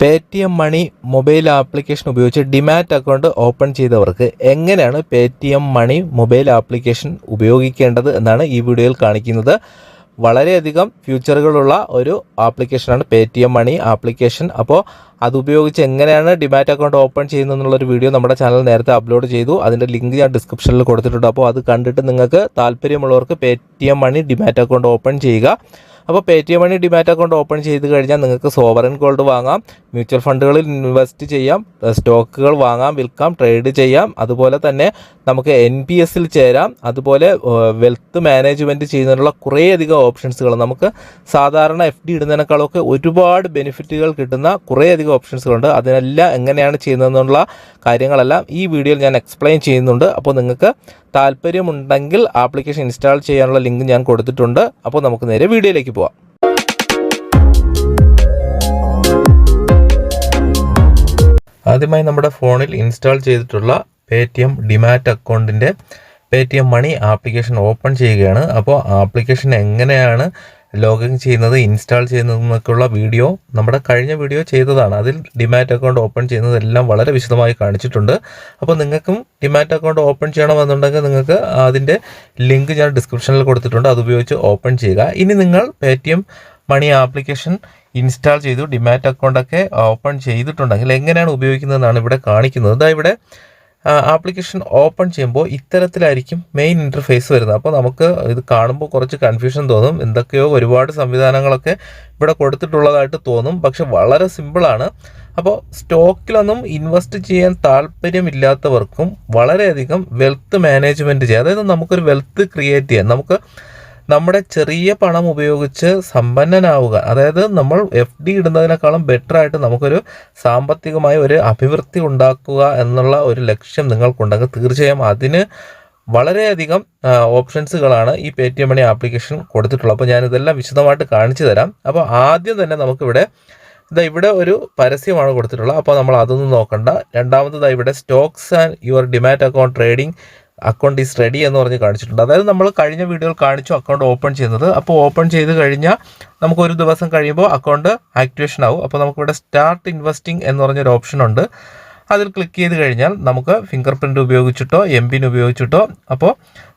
Pay T M money mobile application ഉപയോഗിച്ച് demat account open ചെയ്തവർക്ക് എങ്ങനെയാണ് Paytm money mobile application ഉപയോഗിക്കേണ്ടത് എന്നാണ് ഈ വീഡിയോയിൽ കാണിക്കുന്നത്. വളരെയധികം ഫ്യൂച്ചറുകളുള്ള ഒരു ആപ്ലിക്കേഷനാണ് Paytm money application അപ്പോൾ അതുപയോഗിച്ച് എങ്ങനെയാണ് ഡിമാറ്റ് അക്കൗണ്ട് ഓപ്പൺ ചെയ്യുന്നതെന്നുള്ളൊരു വീഡിയോ നമ്മുടെ ചാനൽ നേരത്തെ അപ്ലോഡ് ചെയ്തു. അതിന്റെ ലിങ്ക് ഞാൻ ഡിസ്ക്രിപ്ഷനിൽ കൊടുത്തിട്ടുണ്ട്. അപ്പോൾ അത് കണ്ടിട്ട് നിങ്ങൾക്ക് താല്പര്യമുള്ളവർക്ക് Paytm money demat account open ചെയ്യുക. അപ്പോൾ Paytm money demat account open ചെയ്ത് കഴിഞ്ഞാൽ നിങ്ങൾക്ക് സോവറൻ ഗോൾഡ് വാങ്ങാം. മ്യൂച്വൽ ഫണ്ടുകളിൽ ഇൻവെസ്റ്റ് ചെയ്യാം. സ്റ്റോക്കുകൾ വാങ്ങാം. വിൽക്കാം. ട്രേഡ് ചെയ്യാം. അതുപോലെ തന്നെ നമുക്ക് എൻ പി എസിൽ ചേരാം. അതുപോലെ വെൽത്ത് മാനേജ്മെന്റ് ചെയ്യുന്നതിനുള്ള കുറേയധികം ഓപ്ഷൻസുകൾ നമുക്ക് സാധാരണ എഫ് ഡി ഇടുന്നതിനേക്കാളൊക്കെ ഒരുപാട് ബെനിഫിറ്റുകൾ കിട്ടുന്ന കുറേയധികം ഓപ്ഷൻസുകളുണ്ട് അതിനെല്ലാം എങ്ങനെയാണ് ചെയ്യുന്നതെന്നുള്ള കാര്യങ്ങളെല്ലാം ഈ വീഡിയോയിൽ ഞാൻ എക്സ്പ്ലെയിൻ ചെയ്യുന്നുണ്ട്. അപ്പോൾ നിങ്ങൾക്ക് താല്പര്യമുണ്ടെങ്കിൽ ആപ്ലിക്കേഷൻ ഇൻസ്റ്റാൾ ചെയ്യാനുള്ള ലിങ്ക് ഞാൻ കൊടുത്തിട്ടുണ്ട്. അപ്പോൾ നമുക്ക് നേരെ വീഡിയോയിലേക്ക് പോവാം ആദ്യമായി നമ്മുടെ ഫോണിൽ ഇൻസ്റ്റാൾ ചെയ്തിട്ടുള്ള പേ ടി എം ഡിമാറ്റ് അക്കൗണ്ടിന്റെ Paytm money application open ചെയ്യുകയാണ്. അപ്പോൾ ആപ്ലിക്കേഷൻ എങ്ങനെയാണ് ലോഗിൻ ചെയ്യുന്നത് ഇൻസ്റ്റാൾ ചെയ്യുന്നതെന്നൊക്കെയുള്ള വീഡിയോ നമ്മുടെ കഴിഞ്ഞ വീഡിയോ ചെയ്തതാണ്. അതിൽ ഡിമാറ്റ് അക്കൗണ്ട് ഓപ്പൺ ചെയ്യുന്നതെല്ലാം വളരെ വിശദമായി കാണിച്ചിട്ടുണ്ട്. അപ്പോൾ നിങ്ങൾക്കും ഡിമാറ്റ് അക്കൗണ്ട് ഓപ്പൺ ചെയ്യണമെന്നുണ്ടെങ്കിൽ നിങ്ങൾക്ക് അതിന്റെ ലിങ്ക് ഞാൻ ഡിസ്ക്രിപ്ഷനിൽ കൊടുത്തിട്ടുണ്ട്. അതുപയോഗിച്ച് ഓപ്പൺ ചെയ്യുക. ഇനി നിങ്ങൾ പേ മണി ആപ്ലിക്കേഷൻ ഇൻസ്റ്റാൾ ചെയ്തു ഡിമാറ്റ് അക്കൗണ്ടൊക്കെ ഓപ്പൺ ചെയ്തിട്ടുണ്ടെങ്കിൽ എങ്ങനെയാണ് ഉപയോഗിക്കുന്നതെന്നാണ് ഇവിടെ കാണിക്കുന്നത്. ഇവിടെ ആപ്ലിക്കേഷൻ ഓപ്പൺ ചെയ്യുമ്പോൾ ഇത്തരത്തിലായിരിക്കും മെയിൻ ഇന്റർഫേസ് വരുന്നത്. അപ്പോൾ നമുക്ക് ഇത് കാണുമ്പോൾ കുറച്ച് കൺഫ്യൂഷൻ തോന്നും. എന്തൊക്കെയോ ഒരുപാട് സംവിധാനങ്ങളൊക്കെ ഇവിടെ കൊടുത്തിട്ടുള്ളതായിട്ട് തോന്നും. പക്ഷെ വളരെ സിമ്പിളാണ് അപ്പോൾ സ്റ്റോക്കിലൊന്നും ഇൻവെസ്റ്റ് ചെയ്യാൻ താല്പര്യമില്ലാത്തവർക്കും വളരെയധികം വെൽത്ത് മാനേജ്മെന്റ് ചെയ്യാം. അതായത് നമുക്കൊരു വെൽത്ത് ക്രിയേറ്റ് ചെയ്യാം. നമുക്ക് നമ്മുടെ ചെറിയ പണം ഉപയോഗിച്ച് സമ്പന്നനാവുക. അതായത് നമ്മൾ എഫ് ഡി ഇടുന്നതിനേക്കാളും ബെറ്റർ ആയിട്ട് നമുക്കൊരു സാമ്പത്തികമായ ഒരു അഭിവൃദ്ധി ഉണ്ടാക്കുക എന്നുള്ള ഒരു ലക്ഷ്യം നിങ്ങൾക്കുണ്ടെങ്കിൽ തീർച്ചയായും അതിന് വളരെയധികം ഓപ്ഷൻസുകളാണ് ഈ Paytm money application കൊടുത്തിട്ടുള്ളത്. അപ്പോൾ ഞാനിതെല്ലാം വിശദമായിട്ട് കാണിച്ചു തരാം. അപ്പോൾ ആദ്യം തന്നെ നമുക്കിവിടെ ഇതാ ഇവിടെ ഒരു പരസ്യമാണ് കൊടുത്തിട്ടുള്ളത്. അപ്പോൾ നമ്മൾ അതൊന്നും നോക്കണ്ട. രണ്ടാമത്തത് ഇവിടെ stocks and your demat account trading account is ready എന്ന് പറഞ്ഞ് കാണിച്ചിട്ടുണ്ട്. അതായത് നമ്മൾ കഴിഞ്ഞ വീഡിയോയിൽ കാണിച്ചു അക്കൗണ്ട് ഓപ്പൺ ചെയ്യുന്നത്. അപ്പോൾ ഓപ്പൺ ചെയ്ത് കഴിഞ്ഞാൽ നമുക്ക് ഒരു ദിവസം കഴിയുമ്പോൾ അക്കൗണ്ട് ആക്ടിവേഷൻ ആവും. അപ്പോൾ നമുക്കിവിടെ സ്റ്റാർട്ട് ഇൻവെസ്റ്റിംഗ് എന്ന് പറഞ്ഞൊരു ഓപ്ഷൻ ഉണ്ട്. അതിൽ ക്ലിക്ക് ചെയ്ത് കഴിഞ്ഞാൽ നമുക്ക് ഫിംഗർ പ്രിന്റ് ഉപയോഗിച്ചിട്ടോ എം പിൻ ഉപയോഗിച്ചിട്ടോ അപ്പോൾ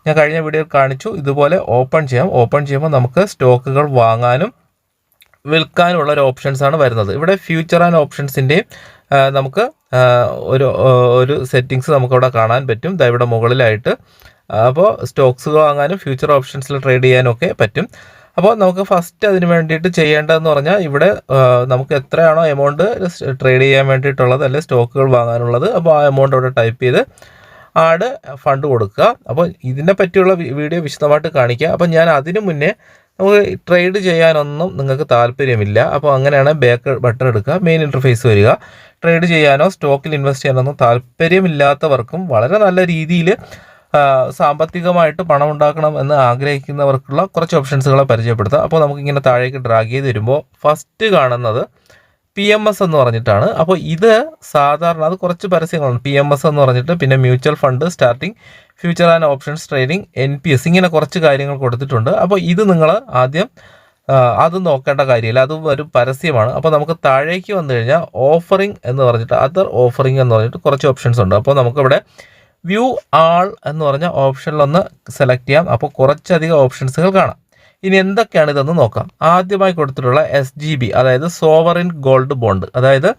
ഞാൻ കഴിഞ്ഞ വീഡിയോയിൽ കാണിച്ചു. ഇതുപോലെ ഓപ്പൺ ചെയ്യാം. ഓപ്പൺ ചെയ്യുമ്പോൾ നമുക്ക് സ്റ്റോക്കുകൾ വാങ്ങാനും വിൽക്കാനുമുള്ള ഒരു ഓപ്ഷൻസ് ആണ് വരുന്നത്. ഇവിടെ ഫ്യൂച്ചർ ആൻഡ് ഓപ്ഷൻസിന്റെയും നമുക്ക് ഒരു ഒരു സെറ്റിങ്സ് നമുക്കവിടെ കാണാൻ പറ്റും. ഇവിടെ മുകളിലായിട്ട്. അപ്പോൾ സ്റ്റോക്സ് വാങ്ങാനും ഫ്യൂച്ചർ ഓപ്ഷൻസിൽ ട്രേഡ് ചെയ്യാനും ഒക്കെ പറ്റും. അപ്പോൾ നമുക്ക് ഫസ്റ്റ് അതിന് വേണ്ടിയിട്ട് ചെയ്യേണ്ടതെന്ന് പറഞ്ഞാൽ ഇവിടെ നമുക്ക് എത്രയാണോ എമൗണ്ട് ട്രേഡ് ചെയ്യാൻ വേണ്ടിയിട്ടുള്ളത് അല്ലെങ്കിൽ സ്റ്റോക്കുകൾ വാങ്ങാനുള്ളത്. അപ്പോൾ ആ എമൗണ്ട് അവിടെ ടൈപ്പ് ചെയ്ത് ആഡ് ഫണ്ട് കൊടുക്കുക. അപ്പോൾ ഇതിനെ പറ്റിയുള്ള വീഡിയോ വിശദമായിട്ട് കാണിക്കുക അപ്പോൾ ഞാൻ അതിനു മുന്നേ നമുക്ക് ട്രേഡ് ചെയ്യാനൊന്നും നിങ്ങൾക്ക് താല്പര്യമില്ല. അപ്പോൾ അങ്ങനെയാണ് ബാക്ക് ബട്ടൺ എടുക്കുക മെയിൻ ഇന്റർഫേസ് വരിക. ട്രേഡ് ചെയ്യാനോ സ്റ്റോക്കിൽ ഇൻവെസ്റ്റ് ചെയ്യാനൊന്നും താല്പര്യമില്ലാത്തവർക്കും വളരെ നല്ല രീതിയിൽ സാമ്പത്തികമായിട്ട് പണം ഉണ്ടാക്കണം എന്ന് ആഗ്രഹിക്കുന്നവർക്കുള്ള കുറച്ച് ഓപ്ഷൻസുകളെ പരിചയപ്പെടുത്താം അപ്പോൾ നമുക്കിങ്ങനെ താഴേക്ക് ഡ്രാഗ് ചെയ്ത് വരുമ്പോൾ ഫസ്റ്റ് കാണുന്നത് പി എം എസ് എന്ന് പറഞ്ഞിട്ടാണ്. അപ്പോൾ ഇത് സാധാരണ അത് കുറച്ച് പരസ്യങ്ങളാണ്. പി എം എസ് എന്ന് പറഞ്ഞിട്ട് പിന്നെ mutual fund starting future and options trading N P S ഇങ്ങനെ കുറച്ച് കാര്യങ്ങൾ കൊടുത്തിട്ടുണ്ട്. അപ്പോൾ ഇത് നിങ്ങൾ ആദ്യം അത് നോക്കേണ്ട കാര്യമില്ല. അത് ഒരു പരസ്യമാണ്. അപ്പോൾ നമുക്ക് താഴേക്ക് വന്നു കഴിഞ്ഞാൽ ഓഫറിംഗ് എന്ന് പറഞ്ഞിട്ട് അതർ ഓഫറിംഗ് എന്ന് പറഞ്ഞിട്ട് കുറച്ച് ഓപ്ഷൻസ് ഉണ്ട്. അപ്പോൾ നമുക്കിവിടെ വ്യൂ ആൾ എന്ന് പറഞ്ഞ ഓപ്ഷനിലൊന്ന് സെലക്ട് ചെയ്യാം. അപ്പോൾ കുറച്ചധികം ഓപ്ഷൻസുകൾ കാണാം. ഇനി എന്തൊക്കെയാണ് ഇതെന്ന് നോക്കാം. ആദ്യമായി കൊടുത്തിട്ടുള്ള എസ് ജി ബി അതായത് സോവറിൻ ഗോൾഡ് ബോണ്ട് അതായത്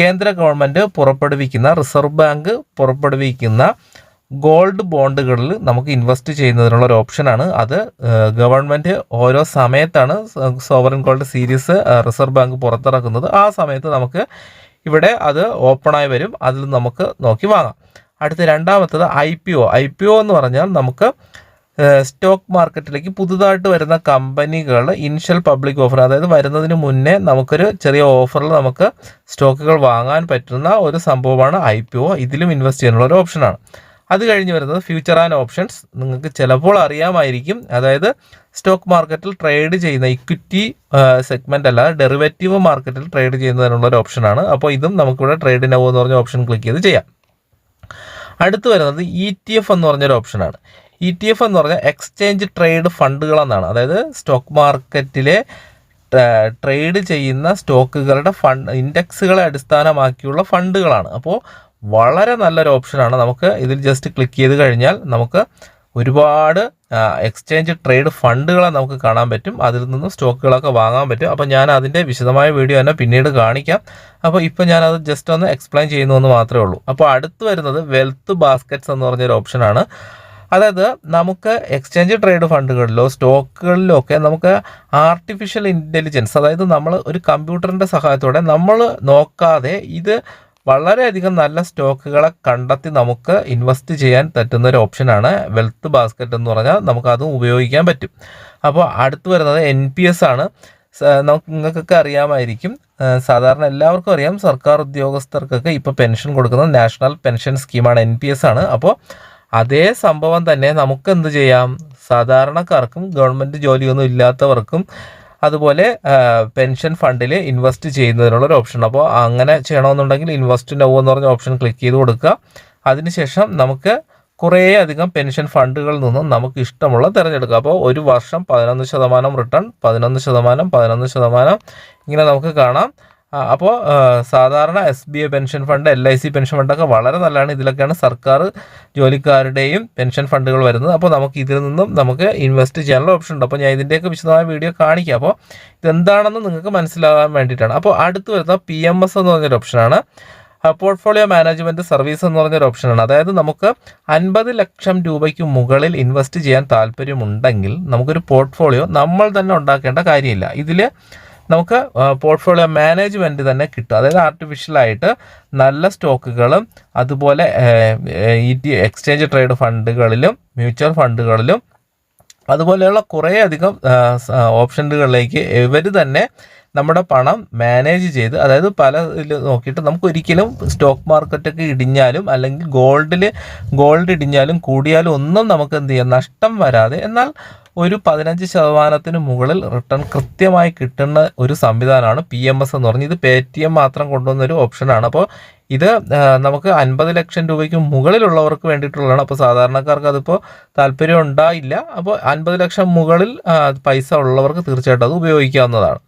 കേന്ദ്ര ഗവൺമെന്റ് പുറപ്പെടുവിക്കുന്ന റിസർവ് ബാങ്ക് പുറപ്പെടുവിക്കുന്ന ഗോൾഡ് ബോണ്ടുകളിൽ നമുക്ക് ഇൻവെസ്റ്റ് ചെയ്യുന്നതിനുള്ള ഒരു ഓപ്ഷനാണ് അത് ഗവൺമെന്റ് ഓരോ സമയത്താണ് sovereign gold series reserve bank പുറത്തിറക്കുന്നത്. ആ സമയത്ത് നമുക്ക് ഇവിടെ അത് ഓപ്പണായി വരും. അതിൽ നമുക്ക് നോക്കി വാങ്ങാം. അടുത്ത രണ്ടാമത്തത് I P O I P O എന്ന് പറഞ്ഞാൽ നമുക്ക് സ്റ്റോക്ക് മാർക്കറ്റിലേക്ക് പുതുതായിട്ട് വരുന്ന കമ്പനികൾ ഇനിഷ്യൽ പബ്ലിക് ഓഫർ അതായത് വരുന്നതിന് മുന്നേ നമുക്കൊരു ചെറിയ ഓഫറിൽ നമുക്ക് സ്റ്റോക്കുകൾ വാങ്ങാൻ പറ്റുന്ന ഒരു സംഭവമാണ് ഐ പി ഒ ഇതിലും ഇൻവെസ്റ്റ് ചെയ്യാനുള്ള ഒരു ഓപ്ഷനാണ് അത് കഴിഞ്ഞ് വരുന്നത് ഫ്യൂച്ചർ ആൻഡ് ഓപ്ഷൻസ് നിങ്ങൾക്ക് ചിലപ്പോൾ അറിയാമായിരിക്കും. അതായത് സ്റ്റോക്ക് മാർക്കറ്റിൽ ട്രേഡ് ചെയ്യുന്ന ഇക്വിറ്റി സെഗ്മെന്റ് അല്ല ഡെറിവേറ്റീവ് മാർക്കറ്റിൽ ട്രേഡ് ചെയ്യുന്നതിനുള്ള ഒരു ഓപ്ഷനാണ് അപ്പോൾ ഇതും നമുക്കിവിടെ ട്രേഡ് നോ എന്ന് പറഞ്ഞ ഓപ്ഷൻ ക്ലിക്ക് ചെയ്ത് ചെയ്യാം. അടുത്ത് വരുന്നത് ഇ ടി എഫ് എന്ന് പറഞ്ഞൊരു ഓപ്ഷനാണ് ഇ ടി എഫ് എന്ന് പറഞ്ഞാൽ എക്സ്ചേഞ്ച് ട്രേഡ് ഫണ്ടുകൾ എന്നാണ് അതായത് സ്റ്റോക്ക് മാർക്കറ്റിലെ ട്രേഡ് ചെയ്യുന്ന സ്റ്റോക്കുകളുടെ ഫണ്ട് ഇൻഡെക്സുകളെ അടിസ്ഥാനമാക്കിയുള്ള ഫണ്ടുകളാണ്. അപ്പോൾ വളരെ നല്ലൊരു ഓപ്ഷനാണ്. നമുക്ക് ഇതിൽ ജസ്റ്റ് ക്ലിക്ക് ചെയ്ത് കഴിഞ്ഞാൽ നമുക്ക് ഒരുപാട് എക്സ്ചേഞ്ച് ട്രേഡ് ഫണ്ടുകളെ നമുക്ക് കാണാൻ പറ്റും. അതിൽ നിന്നും സ്റ്റോക്കുകളൊക്കെ വാങ്ങാൻ പറ്റും. അപ്പോൾ ഞാൻ അതിന്റെ വിശദമായ വീഡിയോ തന്നെ പിന്നീട് കാണിക്കാം. അപ്പോൾ ഇപ്പോൾ ഞാനത് ജസ്റ്റ് ഒന്ന് എക്സ്പ്ലെയിൻ ചെയ്യുന്നു എന്ന് മാത്രമേ ഉള്ളൂ. അപ്പോൾ അടുത്ത് വരുന്നത് വെൽത്ത് ബാസ്ക്കറ്റ്സ് എന്ന് പറഞ്ഞൊരു ഓപ്ഷനാണ് അതായത് നമുക്ക് എക്സ്ചേഞ്ച് ട്രേഡ് ഫണ്ടുകളിലോ സ്റ്റോക്കുകളിലോ ഒക്കെ നമുക്ക് ആർട്ടിഫിഷ്യൽ ഇന്റലിജൻസ് അതായത് നമ്മൾ ഒരു കമ്പ്യൂട്ടറിന്റെ സഹായത്തോടെ നമ്മൾ നോക്കാതെ ഇത് വളരെയധികം നല്ല സ്റ്റോക്കുകളെ കണ്ടെത്തി നമുക്ക് ഇൻവെസ്റ്റ് ചെയ്യാൻ പറ്റുന്ന ഒരു ഓപ്ഷനാണ് വെൽത്ത് ബാസ്ക്കറ്റ് എന്ന് പറഞ്ഞാൽ നമുക്ക് അതും ഉപയോഗിക്കാൻ പറ്റും. അപ്പോൾ അടുത്ത് വരുന്നത് എൻ പി എസ് ആണ്. നമുക്ക് നിങ്ങൾക്കൊക്കെ അറിയാമായിരിക്കും. സാധാരണ എല്ലാവർക്കും അറിയാം സർക്കാർ ഉദ്യോഗസ്ഥർക്കൊക്കെ ഇപ്പോൾ പെൻഷൻ കൊടുക്കുന്ന നാഷണൽ പെൻഷൻ സ്കീമാണ് എൻ പി എസ് ആണ്. അപ്പോൾ അതേ സംഭവം തന്നെ നമുക്ക് എന്ത് ചെയ്യാം? സാധാരണക്കാർക്കും ഗവൺമെന്റ് ജോലിയൊന്നും ഇല്ലാത്തവർക്കും അതുപോലെ പെൻഷൻ ഫണ്ടിൽ ഇൻവെസ്റ്റ് ചെയ്യുന്നതിനുള്ള ഒരു ഓപ്ഷൻ അപ്പോൾ അങ്ങനെ ചെയ്യണമെന്നുണ്ടെങ്കിൽ ഇൻവെസ്റ്റ് നോ എന്ന് പറഞ്ഞ ഓപ്ഷൻ ക്ലിക്ക് ചെയ്ത് കൊടുക്കുക. അതിനുശേഷം നമുക്ക് കുറേ അധികം പെൻഷൻ ഫണ്ടുകളിൽ നിന്നും നമുക്ക് ഇഷ്ടമുള്ള തിരഞ്ഞെടുക്കുക അപ്പോൾ ഒരു വർഷം പതിനൊന്ന് ശതമാനം റിട്ടേൺ പതിനൊന്ന് ശതമാനം പതിനൊന്ന് ശതമാനം. ഇങ്ങനെ നമുക്ക് കാണാം. അപ്പോൾ സാധാരണ S B I pension fund L I C pension ഫണ്ടൊക്കെ വളരെ നല്ലതാണ്. ഇതിലൊക്കെയാണ് സർക്കാർ ജോലിക്കാരുടെയും പെൻഷൻ ഫണ്ടുകൾ വരുന്നത്. അപ്പോൾ നമുക്ക് ഇതിൽ നിന്നും നമുക്ക് ഇൻവെസ്റ്റ് ചെയ്യാനുള്ള ഓപ്ഷൻ ഉണ്ട്. അപ്പോൾ ഞാൻ ഇതിന്റെയൊക്കെ വിശദമായ വീഡിയോ കാണിക്കാം. അപ്പോൾ ഇതെന്താണെന്ന് നിങ്ങൾക്ക് മനസ്സിലാകാൻ വേണ്ടിയിട്ടാണ്. അപ്പോൾ അടുത്ത് വരുന്ന പി എം എസ് എന്ന് പറഞ്ഞൊരു ഓപ്ഷനാണ്. പോർട്ട്ഫോളിയോ മാനേജ്മെന്റ് സർവീസ് എന്ന് പറഞ്ഞൊരു ഓപ്ഷനാണ്. അതായത് നമുക്ക് അൻപത് ലക്ഷം രൂപയ്ക്ക് മുകളിൽ ഇൻവെസ്റ്റ് ചെയ്യാൻ താല്പര്യമുണ്ടെങ്കിൽ നമുക്കൊരു പോർട്ട്ഫോളിയോ നമ്മൾ തന്നെ ഉണ്ടാക്കേണ്ട കാര്യമില്ല. ഇതിൽ നമുക്ക് പോർട്ട്ഫോളിയോ മാനേജ്മെന്റ് തന്നെ കിട്ടും. അതായത് ആർട്ടിഫിഷ്യലായിട്ട് നല്ല സ്റ്റോക്കുകളും അതുപോലെ ഈ എക്സ്ചേഞ്ച് ട്രേഡ് ഫണ്ടുകളിലും മ്യൂച്വൽ ഫണ്ടുകളിലും അതുപോലെയുള്ള കുറേയധികം ഓപ്ഷനുകളിലേക്ക് ഇവർ തന്നെ നമ്മുടെ പണം മാനേജ് ചെയ്ത് അതായത് പല ഇതിൽ നോക്കിയിട്ട് നമുക്ക് ഒരിക്കലും സ്റ്റോക്ക് മാർക്കറ്റൊക്കെ ഇടിഞ്ഞാലും അല്ലെങ്കിൽ ഗോൾഡിൽ ഗോൾഡ് ഇടിഞ്ഞാലും കൂടിയാലും ഒന്നും നമുക്ക് എന്ത് ചെയ്യാം? നഷ്ടം വരാതെ എന്നാൽ ഒരു പതിനഞ്ച് ശതമാനത്തിന് മുകളിൽ റിട്ടേൺ കൃത്യമായി കിട്ടുന്ന ഒരു സംവിധാനമാണ് പി എം എസ് എന്ന് പറഞ്ഞ്. ഇത് പേ ടി എം മാത്രം കൊണ്ടുവന്ന ഒരു ഓപ്ഷനാണ് അപ്പോൾ ഇത് നമുക്ക് അൻപത് ലക്ഷം രൂപയ്ക്ക് മുകളിലുള്ളവർക്ക് വേണ്ടിയിട്ടുള്ളതാണ്. അപ്പോൾ സാധാരണക്കാർക്ക് അതിപ്പോൾ താല്പര്യം ഉണ്ടായില്ല. അപ്പോൾ അൻപത് ലക്ഷം മുകളിൽ പൈസ ഉള്ളവർക്ക് തീർച്ചയായിട്ടും അത് ഉപയോഗിക്കാവുന്നതാണ്.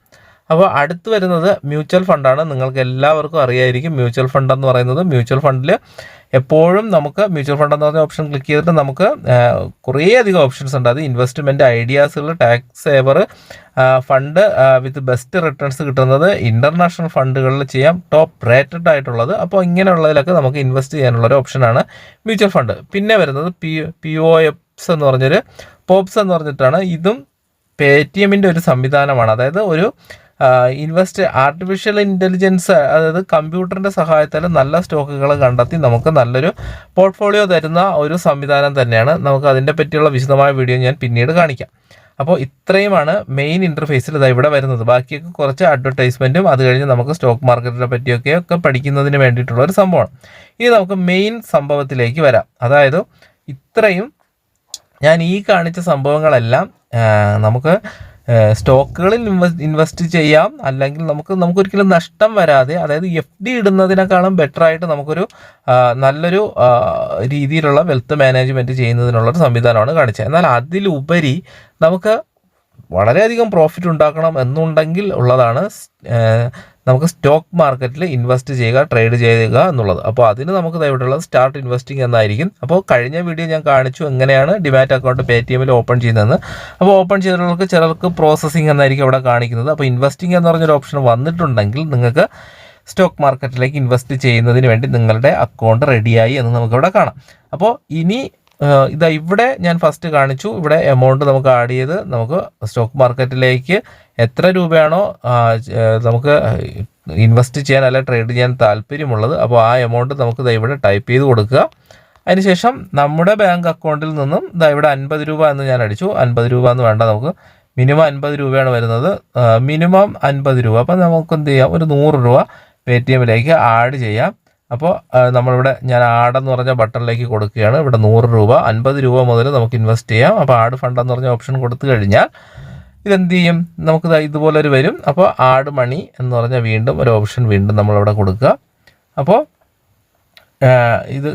അപ്പോൾ അടുത്ത് വരുന്നത് മ്യൂച്വൽ ഫണ്ടാണ് നിങ്ങൾക്ക് എല്ലാവർക്കും അറിയായിരിക്കും മ്യൂച്വൽ ഫണ്ട് എന്ന് പറയുന്നത്. മ്യൂച്വൽ ഫണ്ടിൽ എപ്പോഴും നമുക്ക് മ്യൂച്വൽ ഫണ്ട് എന്ന് പറഞ്ഞ ഓപ്ഷൻ ക്ലിക്ക് ചെയ്തിട്ട് നമുക്ക് കുറേ അധികം ഓപ്ഷൻസ് ഉണ്ട്. അത് investment ഐഡിയാസുകൾ tax saver fund with best returns കിട്ടുന്നത് ഇന്റർനാഷണൽ ഫണ്ടുകളിൽ ചെയ്യാം. ടോപ്പ് റേറ്റഡ് ആയിട്ടുള്ളത്. അപ്പോൾ ഇങ്ങനെയുള്ളതിലൊക്കെ നമുക്ക് ഇൻവെസ്റ്റ് ചെയ്യാനുള്ള ഒരു ഓപ്ഷനാണ് മ്യൂച്വൽ ഫണ്ട് പിന്നെ വരുന്നത് പി പി ഒ എപ്സ് എന്ന് പറഞ്ഞൊരു പോപ്സ് എന്ന് പറഞ്ഞിട്ടാണ്. ഇതും പേ ടി എമ്മിന്റെ ഒരു സംവിധാനമാണ്. അതായത് ഒരു ഇൻവെസ്റ്റ് ആർട്ടിഫിഷ്യൽ ഇന്റലിജൻസ് അതായത് കമ്പ്യൂട്ടറിന്റെ സഹായത്താൽ നല്ല സ്റ്റോക്കുകൾ കണ്ടെത്തി നമുക്ക് നല്ലൊരു പോർട്ട്ഫോളിയോ തരുന്ന ഒരു സംവിധാനം തന്നെയാണ്. നമുക്ക് അതിന്റെ പറ്റിയുള്ള വിശദമായ വീഡിയോ ഞാൻ പിന്നീട് കാണിക്കാം. അപ്പോൾ ഇത്രയുമാണ് മെയിൻ ഇന്റർഫേസിൽ ഇതാ ഇവിടെ വരുന്നത്. ബാക്കിയൊക്കെ കുറച്ച് അഡ്വർടൈസ്മെന്റും അത് കഴിഞ്ഞ് നമുക്ക് സ്റ്റോക്ക് മാർക്കറ്റിനെ പറ്റിയൊക്കെ ഒക്കെ പഠിക്കുന്നതിന് വേണ്ടിയിട്ടുള്ള ഒരു സംഭവമാണ്. ഇനി നമുക്ക് മെയിൻ സംഭവത്തിലേക്ക് വരാം. അതായത് ഇത്രയും ഞാൻ ഈ കാണിച്ച സംഭവങ്ങളെല്ലാം നമുക്ക് സ്റ്റോക്കുകളിൽ ഇൻവെസ്റ്റ് ചെയ്യാം. അല്ലെങ്കിൽ നമുക്ക് നമുക്ക് ഒരിക്കലും നഷ്ടം വരാതെ അതായത് എഫ് ഡി ഇടുന്നതിനേക്കാളും ബെറ്റർ ആയിട്ട് നമുക്കൊരു നല്ലൊരു രീതിയിലുള്ള വെൽത്ത് മാനേജ്മെന്റ് ചെയ്യുന്നതിനുള്ള ഒരു സംവിധാനമാണ് കാണിച്ചത്. എന്നാൽ അതിലുപരി നമുക്ക് വളരെയധികം പ്രോഫിറ്റ് ഉണ്ടാക്കണം എന്നുണ്ടെങ്കിൽ ഉള്ളതാണ് നമുക്ക് സ്റ്റോക്ക് മാർക്കറ്റിൽ ഇൻവെസ്റ്റ് ചെയ്യുക ട്രേഡ് ചെയ്യുക എന്നുള്ളത്. അപ്പോൾ അതിന് നമുക്ക് ഇവിടെയുള്ളത് സ്റ്റാർട്ട് ഇൻവെസ്റ്റിംഗ് എന്നായിരിക്കും. അപ്പോൾ കഴിഞ്ഞ വീഡിയോ ഞാൻ കാണിച്ചു എങ്ങനെയാണ് ഡിമാറ്റ് അക്കൗണ്ട് പേ ടി എമ്മിൽ ഓപ്പൺ ചെയ്യുന്നതെന്ന്. അപ്പോൾ ഓപ്പൺ ചെയ്തവർക്ക് ചിലർക്ക് പ്രോസസ്സിംഗ് എന്നായിരിക്കും അവിടെ കാണിക്കുന്നത്. അപ്പോൾ ഇൻവെസ്റ്റിംഗ് എന്ന് പറഞ്ഞൊരു ഓപ്ഷൻ വന്നിട്ടുണ്ടെങ്കിൽ നിങ്ങൾക്ക് സ്റ്റോക്ക് മാർക്കറ്റിലേക്ക് ഇൻവെസ്റ്റ് ചെയ്യുന്നതിന് വേണ്ടി നിങ്ങളുടെ അക്കൗണ്ട് റെഡിയായി എന്ന് നമുക്കിവിടെ കാണാം. അപ്പോൾ ഇനി ഇതാ ഇവിടെ ഞാൻ ഫസ്റ്റ് കാണിച്ചു. ഇവിടെ എമൗണ്ട് നമുക്ക് ആഡ് ചെയ്ത് നമുക്ക് സ്റ്റോക്ക് മാർക്കറ്റിലേക്ക് എത്ര രൂപയാണോ നമുക്ക് ഇൻവെസ്റ്റ് ചെയ്യാൻ അല്ലെ ട്രേഡ് ചെയ്യാൻ താല്പര്യമുള്ളത് അപ്പോൾ ആ എമൗണ്ട് നമുക്ക് ഇവിടെ ടൈപ്പ് ചെയ്ത് കൊടുക്കുക. അതിനുശേഷം നമ്മുടെ ബാങ്ക് അക്കൗണ്ടിൽ നിന്നും ഇതാ ഇവിടെ അൻപത് രൂപ എന്ന് ഞാൻ അടിച്ചു. അൻപത് രൂപ എന്ന് വേണ്ട നമുക്ക് മിനിമം അൻപത് രൂപയാണ് വരുന്നത്. മിനിമം അൻപത് രൂപ. അപ്പം നമുക്ക് എന്ത് ചെയ്യാം? ഒരു നൂറ് രൂപ പേ ടി എമ്മിലേക്ക് ആഡ് ചെയ്യാം. അപ്പോൾ നമ്മളിവിടെ ഞാൻ ആടെന്ന് പറഞ്ഞ ബട്ടണിലേക്ക് കൊടുക്കുകയാണ്. ഇവിടെ നൂറ് രൂപ അൻപത് രൂപ മുതൽ നമുക്ക് ഇൻവെസ്റ്റ് ചെയ്യാം. അപ്പോൾ ആഡ് ഫണ്ട് എന്ന് പറഞ്ഞ ഓപ്ഷൻ കൊടുത്തു കഴിഞ്ഞാൽ ഇതെന്ത് ചെയ്യും? നമുക്ക് ഇതുപോലൊരു വരും. അപ്പോൾ ആഡ് മണി എന്ന് പറഞ്ഞ വീണ്ടും ഒരു ഓപ്ഷൻ വീണ്ടും നമ്മളിവിടെ കൊടുക്കുക. അപ്പോൾ ഇത്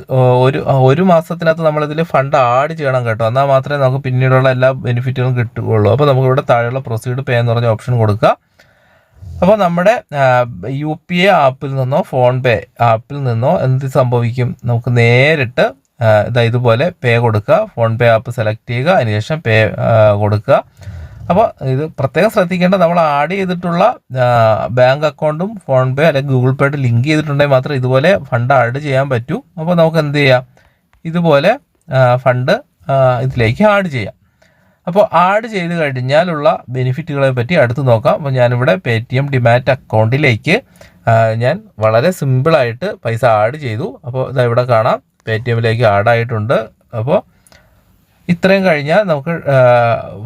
ഒരു ഒരു മാസത്തിനകത്ത് നമ്മളിതിൽ ഫണ്ട് ആഡ് ചെയ്യണം കേട്ടോ. എന്നാൽ മാത്രമേ നമുക്ക് പിന്നീടുള്ള എല്ലാ ബെനിഫിറ്റുകളും കിട്ടുകയുള്ളൂ. അപ്പോൾ നമുക്കിവിടെ താഴെയുള്ള പ്രൊസീഡ് പേ എന്ന് പറഞ്ഞ ഓപ്ഷൻ കൊടുക്കുക. അപ്പോൾ നമ്മുടെ യു പി ഐ ആപ്പിൽ നിന്നോ ഫോൺ പേ ആപ്പിൽ നിന്നോ എന്ത് സംഭവിക്കും? നമുക്ക് നേരിട്ട് ഇതാ ഇതുപോലെ പേ കൊടുക്കുക. ഫോൺ പേ ആപ്പ് സെലക്ട് ചെയ്യുക. അതിനുശേഷം പേ കൊടുക്കുക. അപ്പോൾ ഇത് പ്രത്യേകം ശ്രദ്ധിക്കേണ്ട നമ്മൾ ആഡ് ചെയ്തിട്ടുള്ള ബാങ്ക് അക്കൗണ്ടും ഫോൺ പേ അല്ലെങ്കിൽ ഗൂഗിൾ പേ ആയിട്ട് ലിങ്ക് ചെയ്തിട്ടുണ്ടെങ്കിൽ മാത്രം ഇതുപോലെ ഫണ്ട് ആഡ് ചെയ്യാൻ പറ്റൂ. അപ്പോൾ നമുക്ക് എന്ത് ചെയ്യാം? ഇതുപോലെ ഫണ്ട് ഇതിലേക്ക് ആഡ് ചെയ്യാം. അപ്പോൾ ആഡ് ചെയ്ത് കഴിഞ്ഞാലുള്ള ബെനിഫിറ്റുകളെ പറ്റി അടുത്ത് നോക്കാം. അപ്പോൾ ഞാനിവിടെ പേ ടി എം ഡിമാറ്റ് അക്കൗണ്ടിലേക്ക് ഞാൻ വളരെ സിമ്പിളായിട്ട് പൈസ ആഡ് ചെയ്തു. അപ്പോൾ ഇതാ ഇവിടെ കാണാം. പേ ടി എമ്മിലേക്ക് ആഡായിട്ടുണ്ട് അപ്പോൾ ഇത്രയും കഴിഞ്ഞാൽ നമുക്ക്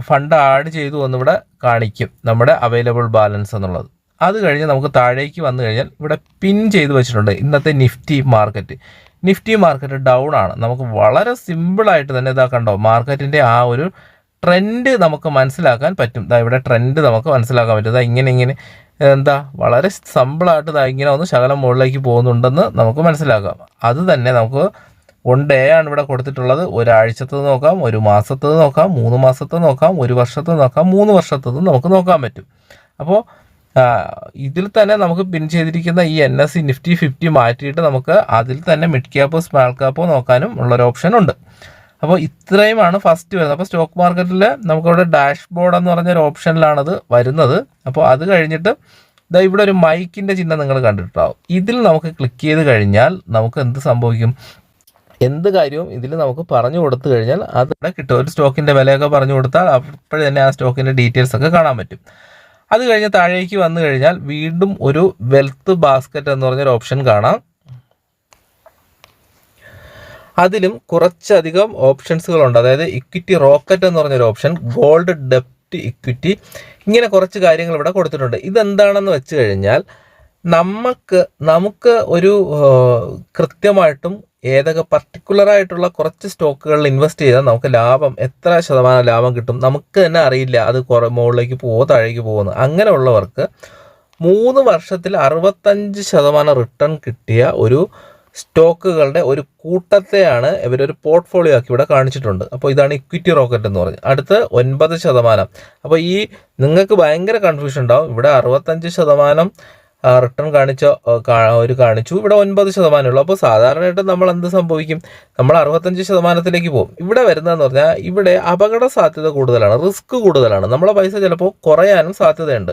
ഫണ്ട് ആഡ് ചെയ്തു എന്നിവിടെ കാണിക്കും. നമ്മുടെ അവൈലബിൾ ബാലൻസ് എന്നുള്ളത്. അത് കഴിഞ്ഞ് നമുക്ക് താഴേക്ക് വന്നു കഴിഞ്ഞാൽ ഇവിടെ പിൻ ചെയ്ത് വെച്ചിട്ടുണ്ട്. ഇന്നത്തെ Nifty market Nifty market down ആണ്. നമുക്ക് വളരെ സിമ്പിളായിട്ട് തന്നെ ഇതാ കണ്ടോ? മാർക്കറ്റിന്റെ ആ ഒരു ട്രെൻഡ് നമുക്ക് മനസ്സിലാക്കാൻ പറ്റും. ഇതാ ഇവിടെ ട്രെൻഡ് നമുക്ക് മനസ്സിലാക്കാൻ പറ്റും. ദാ ഇങ്ങനെ ഇങ്ങനെ എന്താ വളരെ സിമ്പിളായിട്ട് ഇതാ ഇങ്ങനെ ഒന്ന് ശകലം മുകളിലേക്ക് പോകുന്നുണ്ടെന്ന് നമുക്ക് മനസ്സിലാക്കാം. അത് തന്നെ നമുക്ക് വൺ ഡേ ആണ് ഇവിടെ കൊടുത്തിട്ടുള്ളത്. ഒരാഴ്ചത്തത് നോക്കാം ഒരു മാസത്തത് നോക്കാം മൂന്ന് മാസത്തത് നോക്കാം ഒരു വർഷത്തത് നോക്കാം മൂന്ന് വർഷത്തത് നമുക്ക് നോക്കാൻ പറ്റും. അപ്പോൾ ഇതിൽ തന്നെ നമുക്ക് പിൻ ചെയ്തിരിക്കുന്ന ഈ N S C Nifty fifty മാറ്റിയിട്ട് നമുക്ക് അതിൽ തന്നെ മിഡ് ക്യാപ്പോ സ്മാൾ ക്യാപ്പോ നോക്കാനും ഉള്ളൊരു ഓപ്ഷൻ ഉണ്ട്. അപ്പോൾ ഇത്രയുമാണ് ഫസ്റ്റ് വരുന്നത്. അപ്പോൾ സ്റ്റോക്ക് മാർക്കറ്റിൽ നമുക്കിവിടെ ഡാഷ് ബോർഡ് എന്ന് പറഞ്ഞൊരു ഓപ്ഷനിലാണത് വരുന്നത്. അപ്പോൾ അത് കഴിഞ്ഞിട്ട് ദാ ഇവിടെ ഒരു മൈക്കിന്റെ ചിഹ്നം നിങ്ങൾ കണ്ടിട്ടുണ്ടാവും. ഇതിൽ നമുക്ക് ക്ലിക്ക് ചെയ്ത് കഴിഞ്ഞാൽ നമുക്ക് എന്ത് സംഭവിക്കും? എന്ത് കാര്യവും ഇതിൽ നമുക്ക് പറഞ്ഞു കൊടുത്തു കഴിഞ്ഞാൽ അതിവിടെ കിട്ടും. ഒരു സ്റ്റോക്കിന്റെ വിലയൊക്കെ പറഞ്ഞു കൊടുത്താൽ അപ്പോഴേ തന്നെ ആ സ്റ്റോക്കിന്റെ ഡീറ്റെയിൽസ് ഒക്കെ കാണാൻ പറ്റും. അത് കഴിഞ്ഞ് താഴേക്ക് വന്നു കഴിഞ്ഞാൽ വീണ്ടും ഒരു വെൽത്ത് ബാസ്ക്കറ്റ് എന്ന് പറഞ്ഞൊരു ഓപ്ഷൻ കാണാം. അതിലും കുറച്ചധികം ഓപ്ഷൻസുകളുണ്ട്. അതായത് ഇക്വിറ്റി റോക്കറ്റ് എന്ന് പറഞ്ഞൊരു ഓപ്ഷൻ ഗോൾഡ് ഡെപ്റ്റ് ഇക്വിറ്റി ഇങ്ങനെ കുറച്ച് കാര്യങ്ങൾ ഇവിടെ കൊടുത്തിട്ടുണ്ട്. ഇതെന്താണെന്ന് വെച്ച് കഴിഞ്ഞാൽ നമുക്ക് നമുക്ക് ഒരു കൃത്യമായിട്ടും ഏതൊക്കെ പർട്ടിക്കുലറായിട്ടുള്ള കുറച്ച് സ്റ്റോക്കുകളിൽ ഇൻവെസ്റ്റ് ചെയ്താൽ നമുക്ക് ലാഭം എത്ര ശതമാനം ലാഭം കിട്ടും നമുക്ക് തന്നെ അറിയില്ല. അത് കുറേ മുകളിലേക്ക് പോവോ താഴേക്ക് പോകുന്നു. അങ്ങനെയുള്ളവർക്ക് മൂന്ന് വർഷത്തിൽ അറുപത്തഞ്ച് ശതമാനം റിട്ടേൺ കിട്ടിയ ഒരു സ്റ്റോക്കുകളുടെ ഒരു കൂട്ടത്തെയാണ് ഇവരൊരു പോർട്ട്ഫോളിയോ ആക്കി ഇവിടെ കാണിച്ചിട്ടുണ്ട്. അപ്പോൾ ഇതാണ് ഇക്വിറ്റി റോക്കറ്റ് എന്ന് പറഞ്ഞത്. അടുത്ത് ഒൻപത് ശതമാനം. അപ്പോൾ ഈ നിങ്ങൾക്ക് ഭയങ്കര കൺഫ്യൂഷൻ ഉണ്ടാവും. ഇവിടെ അറുപത്തഞ്ച് ശതമാനം റിട്ടേൺ കാണിച്ച ഒരു കാണിച്ചു. ഇവിടെ ഒൻപത് ശതമാനമുള്ളൂ അപ്പോൾ സാധാരണയായിട്ട് നമ്മൾ എന്ത് സംഭവിക്കും? നമ്മൾ അറുപത്തഞ്ച് ശതമാനത്തിലേക്ക് പോകും. ഇവിടെ വരുന്നതെന്ന് പറഞ്ഞാൽ ഇവിടെ അപകട സാധ്യത കൂടുതലാണ്. റിസ്ക് കൂടുതലാണ്. നമ്മളെ പൈസ ചിലപ്പോൾ കുറയാനും സാധ്യതയുണ്ട്.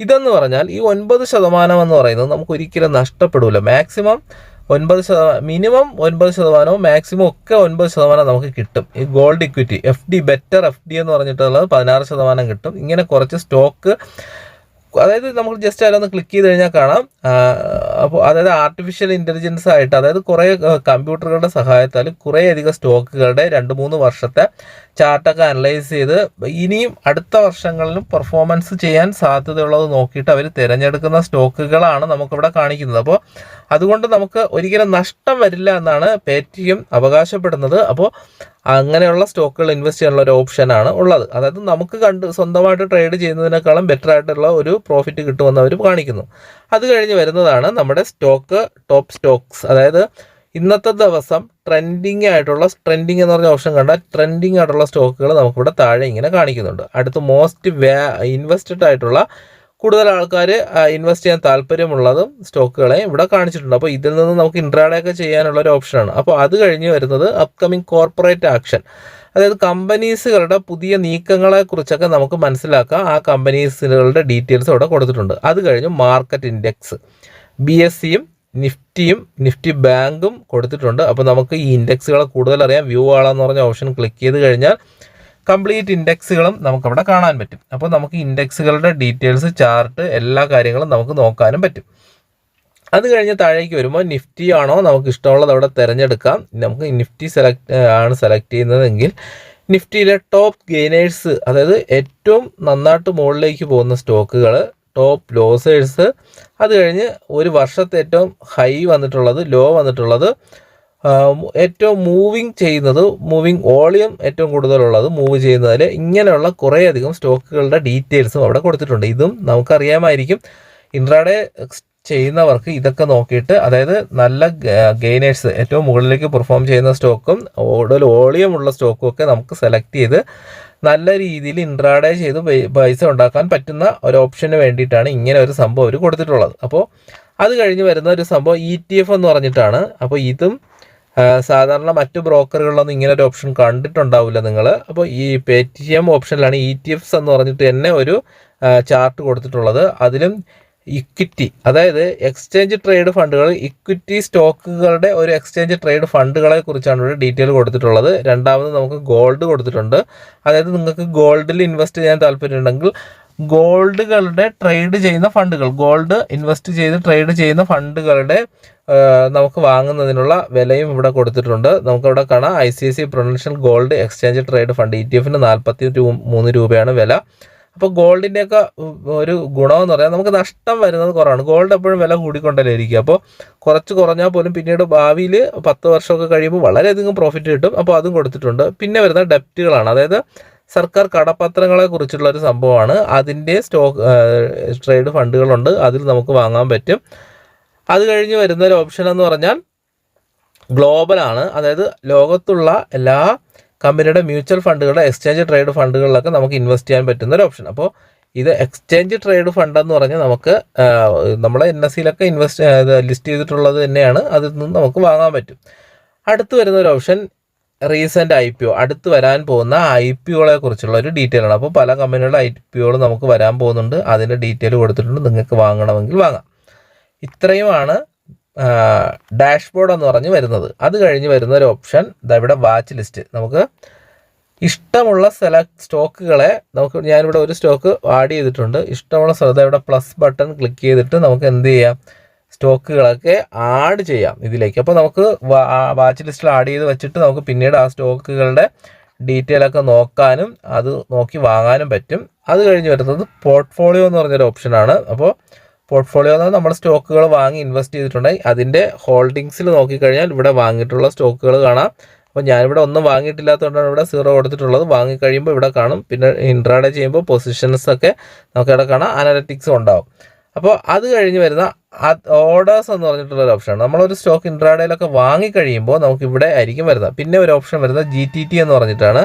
ഇതെന്ന് പറഞ്ഞാൽ ഈ ഒൻപത് ശതമാനം എന്ന് പറയുന്നത് നമുക്ക് ഒരിക്കലും നഷ്ടപ്പെടില്ല മാക്സിമം ഒൻപത് ശതമാനം മിനിമം ഒൻപത് ശതമാനവും മാക്സിമം ഒക്കെ ഒൻപത് ശതമാനം നമുക്ക് കിട്ടും. ഈ gold equity F D better F D എന്ന് പറഞ്ഞിട്ടുള്ളത് പതിനാറ് ശതമാനം കിട്ടും. ഇങ്ങനെ കുറച്ച് സ്റ്റോക്ക് അതായത് നമ്മൾ ജസ്റ്റ് അതിലൊന്ന് ക്ലിക്ക് ചെയ്ത് കഴിഞ്ഞാൽ കാണാം. അപ്പോൾ അതായത് ആർട്ടിഫിഷ്യൽ ഇന്റലിജൻസ് ആയിട്ട് അതായത് കുറേ കമ്പ്യൂട്ടറുകളുടെ സഹായത്താൽ കുറേയധികം സ്റ്റോക്കുകളുടെ രണ്ട് മൂന്ന് വർഷത്തെ ചാർട്ടൊക്കെ അനലൈസ് ചെയ്ത് ഇനിയും അടുത്ത വർഷങ്ങളിലും പെർഫോമൻസ് ചെയ്യാൻ സാധ്യതയുള്ളത് നോക്കിയിട്ട് അവർ തിരഞ്ഞെടുക്കുന്ന സ്റ്റോക്കുകളാണ് നമുക്കിവിടെ കാണിക്കുന്നത്. അപ്പോൾ അതുകൊണ്ട് നമുക്ക് ഒരിക്കലും നഷ്ടം വരില്ല എന്നാണ് പേറ്റിയും അവകാശപ്പെടുന്നത്. അപ്പോൾ അങ്ങനെയുള്ള സ്റ്റോക്കുകൾ ഇൻവെസ്റ്റ് ചെയ്യാനുള്ള ഒരു ഓപ്ഷനാണ് ഉള്ളത്. അതായത് നമുക്ക് കണ്ട് സ്വന്തമായിട്ട് ട്രേഡ് ചെയ്യുന്നതിനേക്കാളും ബെറ്റർ ആയിട്ടുള്ള ഒരു പ്രോഫിറ്റ് കിട്ടുമെന്ന് അവർ കാണിക്കുന്നു. അത് കഴിഞ്ഞ് വരുന്നതാണ് നമ്മുടെ സ്റ്റോക്ക് ടോപ്പ് സ്റ്റോക്സ് അതായത് ഇന്നത്തെ ദിവസം ട്രെൻഡിങ് ആയിട്ടുള്ള ട്രെൻഡിങ് എന്ന് പറഞ്ഞ ഓപ്ഷൻ കണ്ടാൽ ട്രെൻഡിങ് ആയിട്ടുള്ള സ്റ്റോക്കുകൾ നമുക്കിവിടെ താഴെ ഇങ്ങനെ കാണിക്കുന്നുണ്ട്. അടുത്ത് മോസ്റ്റ് വേ ഇൻവെസ്റ്റഡ് ആയിട്ടുള്ള കൂടുതൽ ആൾക്കാർ ഇൻവെസ്റ്റ് ചെയ്യാൻ താല്പര്യമുള്ളതും സ്റ്റോക്കുകളെ ഇവിടെ കാണിച്ചിട്ടുണ്ട്. അപ്പോൾ ഇതിൽ നിന്ന് നമുക്ക് ഇൻട്രാഡേ ഒക്കെ ചെയ്യാനുള്ള ഒരു ഓപ്ഷനാണ് അപ്പോൾ അത് കഴിഞ്ഞ് വരുന്നത് അപ്കമിങ് കോർപ്പറേറ്റ് ആക്ഷൻ അതായത് കമ്പനീസുകളുടെ പുതിയ നീക്കങ്ങളെക്കുറിച്ചൊക്കെ നമുക്ക് മനസ്സിലാക്കാം. ആ കമ്പനീസുകളുടെ ഡീറ്റെയിൽസ് അവിടെ കൊടുത്തിട്ടുണ്ട്. അത് കഴിഞ്ഞ് മാർക്കറ്റ് ഇൻഡെക്സ് ബി എസ് സിയും നിഫ്റ്റിയും നിഫ്റ്റി ബാങ്കും കൊടുത്തിട്ടുണ്ട്. അപ്പോൾ നമുക്ക് ഈ ഇൻഡെക്സുകളെ കൂടുതൽ അറിയാം. വ്യൂ ആളാന്ന് പറഞ്ഞ ഓപ്ഷൻ ക്ലിക്ക് ചെയ്ത് കഴിഞ്ഞാൽ കംപ്ലീറ്റ് ഇൻഡെക്സുകളും നമുക്കവിടെ കാണാൻ പറ്റും. അപ്പോൾ നമുക്ക് ഇൻഡെക്സുകളുടെ ഡീറ്റെയിൽസ് ചാർട്ട് എല്ലാ കാര്യങ്ങളും നമുക്ക് നോക്കാനും പറ്റും. അത് കഴിഞ്ഞ് താഴേക്ക് വരുമ്പോൾ നിഫ്റ്റി ആണോ നമുക്ക് ഇഷ്ടമുള്ളത് അവിടെ തിരഞ്ഞെടുക്കാം. നമുക്ക് നിഫ്റ്റി സെലക്ട് ആണ് സെലക്ട് ചെയ്യുന്നതെങ്കിൽ നിഫ്റ്റിയിലെ ടോപ്പ് ഗെയിനേഴ്സ് അതായത് ഏറ്റവും നന്നായിട്ട് മുകളിലേക്ക് പോകുന്ന സ്റ്റോക്കുകൾ ടോപ്പ് ലോസേഴ്സ് അത് കഴിഞ്ഞ് ഒരു വർഷത്തെ ഏറ്റവും ഹൈ വന്നിട്ടുള്ളത് ലോ വന്നിട്ടുള്ളത് ഏറ്റവും മൂവിങ് ചെയ്യുന്നത് മൂവിങ് വോളിയം ഏറ്റവും കൂടുതലുള്ളത് മൂവ് ചെയ്യുന്നതിൽ ഇങ്ങനെയുള്ള കുറേയധികം സ്റ്റോക്കുകളുടെ ഡീറ്റെയിൽസും അവിടെ കൊടുത്തിട്ടുണ്ട്. ഇതും നമുക്കറിയാമായിരിക്കും. ഇൻട്രാഡേ ചെയ്യുന്നവർക്ക് ഇതൊക്കെ നോക്കിയിട്ട് അതായത് നല്ല ഗെയിനേഴ്സ് ഏറ്റവും മുകളിലേക്ക് പെർഫോം ചെയ്യുന്ന സ്റ്റോക്കും കൂടുതൽ വോളിയം ഉള്ള സ്റ്റോക്കും ഒക്കെ നമുക്ക് സെലക്ട് ചെയ്ത് നല്ല രീതിയിൽ ഇൻട്രാഡേ ചെയ്ത് പൈസ ഉണ്ടാക്കാൻ പറ്റുന്ന ഒരു ഓപ്ഷന് വേണ്ടിയിട്ടാണ് ഇങ്ങനെ ഒരു സംഭവം അവർ കൊടുത്തിട്ടുള്ളത്. അപ്പോൾ അത് കഴിഞ്ഞ് വരുന്ന ഒരു സംഭവം ഇ ടി എഫ് എന്ന് പറഞ്ഞിട്ടാണ്. അപ്പോൾ ഇതും സാധാരണ മറ്റു ബ്രോക്കറുകളിലൊന്നും ഇങ്ങനെ ഒരു ഓപ്ഷൻ കണ്ടിട്ടുണ്ടാവില്ല നിങ്ങൾ അപ്പോൾ ഈ പേ ടി എം ഓപ്ഷനിലാണ് ഇ ടി എഫ്സ് എന്ന് പറഞ്ഞിട്ട് തന്നെ ഒരു ചാർട്ട് കൊടുത്തിട്ടുള്ളത്. അതിലും ഇക്വിറ്റി അതായത് എക്സ്ചേഞ്ച് ട്രേഡ് ഫണ്ടുകൾ ഇക്വിറ്റി സ്റ്റോക്കുകളുടെ ഒരു എക്സ്ചേഞ്ച് ട്രേഡ് ഫണ്ടുകളെ കുറിച്ചാണ് ഇവിടെ ഡീറ്റെയിൽ കൊടുത്തിട്ടുള്ളത്. രണ്ടാമത് നമുക്ക് ഗോൾഡ് കൊടുത്തിട്ടുണ്ട്. അതായത് നിങ്ങൾക്ക് ഗോൾഡിൽ ഇൻവെസ്റ്റ് ചെയ്യാൻ താല്പര്യമുണ്ടെങ്കിൽ ഗോൾഡുകളുടെ ട്രേഡ് ചെയ്യുന്ന ഫണ്ടുകൾ ഗോൾഡ് ഇൻവെസ്റ്റ് ചെയ്ത് ട്രേഡ് ചെയ്യുന്ന ഫണ്ടുകളുടെ നമുക്ക് വാങ്ങുന്നതിനുള്ള വിലയും ഇവിടെ കൊടുത്തിട്ടുണ്ട്. നമുക്കിവിടെ കാണാം. I C I C prudential gold exchange trade fund E T എഫിന് നാൽപ്പത്തി മൂന്ന് രൂപയാണ് വില. അപ്പോൾ ഗോൾഡിന്റെയൊക്കെ ഒരു ഗുണമെന്ന് പറയാൻ നമുക്ക് നഷ്ടം വരുന്നത് കുറവാണ്. ഗോൾഡ് എപ്പോഴും വില കൂടിക്കൊണ്ടല്ലേ ഇരിക്കുക. അപ്പോൾ കുറച്ച് കുറഞ്ഞാൽ പോലും പിന്നീട് ഭാവിയിൽ പത്ത് വർഷമൊക്കെ കഴിയുമ്പോൾ വളരെയധികം പ്രോഫിറ്റ് കിട്ടും. അപ്പോൾ അതും കൊടുത്തിട്ടുണ്ട്. പിന്നെ വരുന്ന ഡെപ്റ്റുകളാണ്. അതായത് സർക്കാർ കടപ്പത്രങ്ങളെ കുറിച്ചുള്ള ഒരു സംഭവമാണ്. അതിന്റെ സ്റ്റോക്ക് ട്രേഡ് ഫണ്ടുകളുണ്ട്. അതിൽ നമുക്ക് വാങ്ങാൻ പറ്റും. അത് കഴിഞ്ഞ് വരുന്ന ഒരു ഓപ്ഷൻ എന്ന് പറഞ്ഞാൽ ഗ്ലോബലാണ്. അതായത് ലോകത്തുള്ള എല്ലാ കമ്പനിയുടെ മ്യൂച്വൽ ഫണ്ടുകളുടെ എക്സ്ചേഞ്ച് ട്രേഡ് ഫണ്ടുകളിലൊക്കെ നമുക്ക് ഇൻവെസ്റ്റ് ചെയ്യാൻ പറ്റുന്ന ഒരു ഓപ്ഷൻ. അപ്പോൾ ഇത് എക്സ്ചേഞ്ച് ട്രേഡ് ഫണ്ട് എന്ന് പറഞ്ഞാൽ നമുക്ക് നമ്മളെ എൻ എസ് സിയിലൊക്കെ ഇൻവെസ്റ്റ് ലിസ്റ്റ് ചെയ്തിട്ടുള്ളത് തന്നെയാണ്. അതിൽ നിന്ന് നമുക്ക് വാങ്ങാൻ പറ്റും. അടുത്ത് വരുന്ന ഒരു option recent I P O. അടുത്ത് വരാൻ പോകുന്ന ഐ പി ഒകളെ കുറിച്ചുള്ള ഒരു ഡീറ്റെയിൽ ആണ്. അപ്പോൾ പല കമ്പനികളുടെ ഐ പി ഒകൾ നമുക്ക് വരാൻ പോകുന്നുണ്ട്. അതിന്റെ ഡീറ്റെയിൽ കൊടുത്തിട്ടുണ്ട്. നിങ്ങൾക്ക് വാങ്ങണമെങ്കിൽ വാങ്ങാം. ഇത്രയുമാണ് ഡാഷ്ബോർഡ് എന്ന് പറഞ്ഞ് വരുന്നത്. അത് കഴിഞ്ഞ് വരുന്ന ഒരു ഓപ്ഷൻ ഇതാ ഇവിടെ വാച്ച് ലിസ്റ്റ് നമുക്ക് ഇഷ്ടമുള്ള സെലക്ട് സ്റ്റോക്കുകളെ നമുക്ക് ഞാനിവിടെ ഒരു സ്റ്റോക്ക് ആഡ് ചെയ്തിട്ടുണ്ട്. ഇഷ്ടമുള്ള സ്ഥലത്ത് ഇവിടെ പ്ലസ് ബട്ടൺ ക്ലിക്ക് ചെയ്തിട്ട് നമുക്ക് എന്ത് ചെയ്യാം? സ്റ്റോക്കുകളൊക്കെ ആഡ് ചെയ്യാം ഇതിലേക്ക്. അപ്പോൾ നമുക്ക് വാച്ച് ലിസ്റ്റിൽ ആഡ് ചെയ്ത് വെച്ചിട്ട് നമുക്ക് പിന്നീട് ആ സ്റ്റോക്കുകളുടെ ഡീറ്റെയിൽ ഒക്കെ നോക്കാനും അത് നോക്കി വാങ്ങാനും പറ്റും. അത് കഴിഞ്ഞ് വരുന്നത് പോർട്ട്ഫോളിയോ എന്ന് പറഞ്ഞൊരു ഓപ്ഷനാണ് അപ്പോൾ പോർട്ട്ഫോളിയോ എന്ന് നമ്മൾ സ്റ്റോക്കുകൾ വാങ്ങി ഇൻവെസ്റ്റ് ചെയ്തിട്ടുണ്ടെങ്കിൽ അതിന്റെ ഹോൾഡിങ്സിൽ നോക്കിക്കഴിഞ്ഞാൽ ഇവിടെ വാങ്ങിയിട്ടുള്ള സ്റ്റോക്കുകൾ കാണാം. അപ്പോൾ ഞാനിവിടെ ഒന്നും വാങ്ങിയിട്ടില്ലാത്തതുകൊണ്ടാണ് ഇവിടെ സീറോ കൊടുത്തിട്ടുള്ളത്. വാങ്ങിക്കഴിയുമ്പോൾ ഇവിടെ കാണും. പിന്നെ ഇൻട്രാഡേ ചെയ്യുമ്പോൾ പൊസിഷൻസ് ഒക്കെ നമുക്ക് ഇവിടെ കാണാം. അനലറ്റിക്സും ഉണ്ടാവും. അപ്പോൾ അത് കഴിഞ്ഞ് വരുന്ന ഓർഡേഴ്സ് എന്ന് പറഞ്ഞിട്ടുള്ള ഒരു ഓപ്ഷനാണ് നമ്മളൊരു സ്റ്റോക്ക് ഇൻട്രാഡേയിലൊക്കെ വാങ്ങിക്കഴിയുമ്പോൾ നമുക്ക് ഇവിടെ ആയിരിക്കും വരുന്നത്. പിന്നെ ഒരു ഓപ്ഷൻ വരുന്നത് ജി ടി ടി എന്ന് പറഞ്ഞിട്ടാണ്.